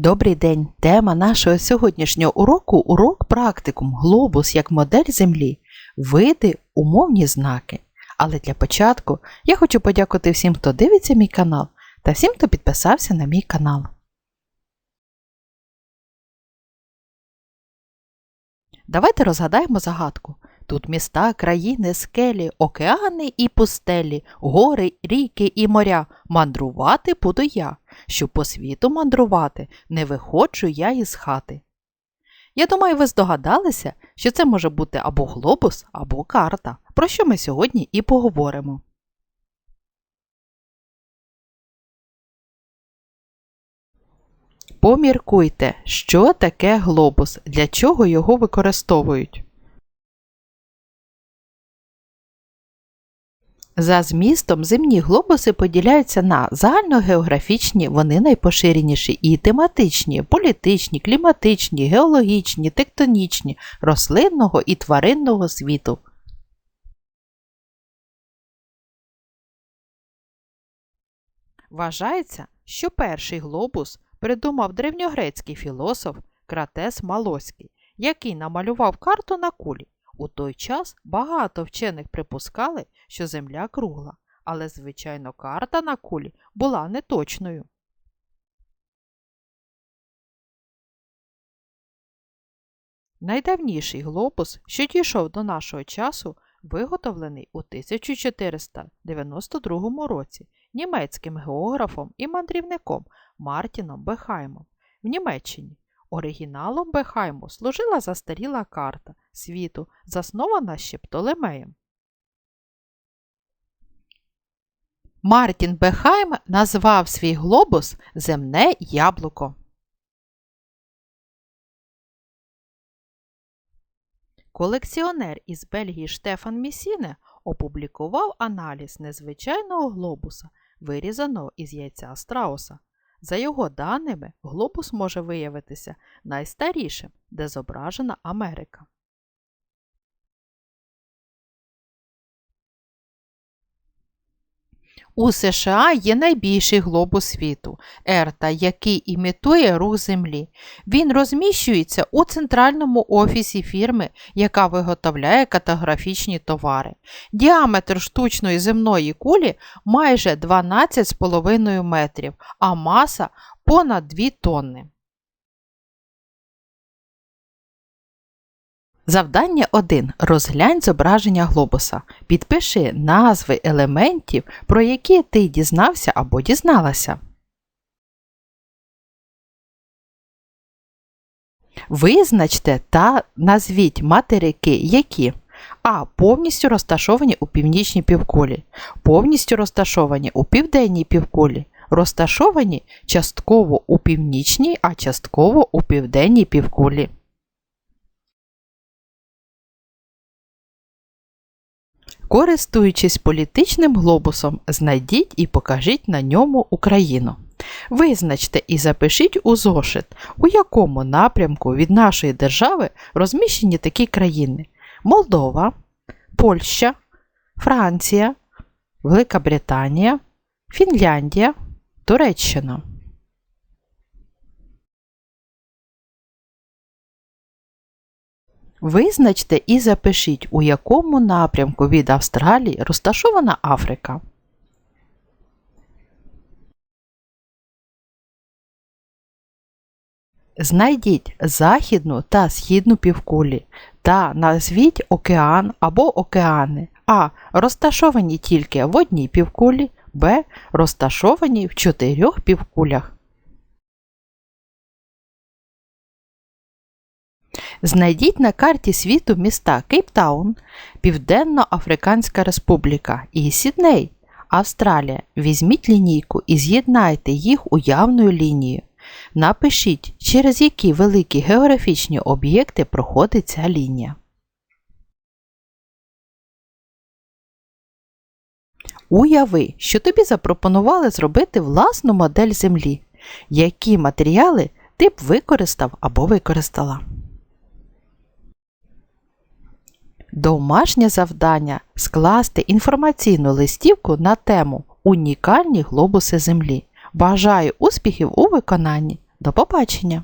Добрий день! Тема нашого сьогоднішнього уроку урок практикум глобус як модель Землі, види, умовні знаки. Але для початку я хочу подякувати всім, хто дивиться мій канал, та всім, хто підписався на мій канал. Давайте розгадаємо загадку. Тут міста, країни, скелі, океани і пустелі, гори, ріки і моря. Мандрувати буду я. Щоб по світу мандрувати, не виходжу я із хати. Я думаю, ви здогадалися, що це може бути або глобус, або карта, про що ми сьогодні і поговоримо. Поміркуйте, що таке глобус, для чого його використовують. За змістом земні глобуси поділяються на загальногеографічні, вони найпоширеніші, і тематичні, політичні, кліматичні, геологічні, тектонічні, рослинного і тваринного світу. Вважається, що перший глобус придумав древньогрецький філософ Кратес Малоський, який намалював карту на кулі. У той час багато вчених припускали, що Земля кругла, але, звичайно, карта на кулі була неточною. Найдавніший глобус, що дійшов до нашого часу, виготовлений у 1492 році німецьким географом і мандрівником Мартіном Бехаймом в Німеччині. Оригіналом Бехайму служила застаріла карта світу, заснована ще Птолемеєм. Мартін Бехайм назвав свій глобус Земне яблуко. Колекціонер із Бельгії Штефан Місіне опублікував аналіз незвичайного глобуса, вирізаного із яйця страуса. За його даними, глобус може виявитися найстарішим, де зображена Америка. У США є найбільший глобус світу Ерта, який імітує рух Землі. Він розміщується у центральному офісі фірми, яка виготовляє катаграфічні товари. Діаметр штучної земної кулі майже 12,5 метрів, а маса понад 2 тонни. Завдання 1. Розглянь зображення глобуса. Підпиши назви елементів, про які ти дізнався або дізналася. Визначте та назвіть материки, які А. Повністю розташовані у північній півкулі, повністю розташовані у південній півкулі, розташовані частково у північній, а частково у південній півкулі. Користуючись політичним глобусом, знайдіть і покажіть на ньому Україну. Визначте і запишіть у зошит, у якому напрямку від нашої держави розміщені такі країни: Молдова, Польща, Франція, Велика Британія, Фінляндія, Туреччина. Визначте і запишіть, у якому напрямку від Австралії розташована Африка. Знайдіть західну та східну півкулі та назвіть океан або океани А. Розташовані тільки в одній півкулі, Б. Розташовані в чотирьох півкулях. Знайдіть на карті світу міста Кейптаун, Південно-Африканська Республіка і Сідней, Австралія. Візьміть лінійку і з'єднайте їх уявною лінією. Напишіть, через які великі географічні об'єкти проходить ця лінія. Уяви, що тобі запропонували зробити власну модель Землі. Які матеріали ти б використав або використала. Домашнє завдання скласти інформаційну листівку на тему Унікальні глобуси Землі. Бажаю успіхів у виконанні! До побачення!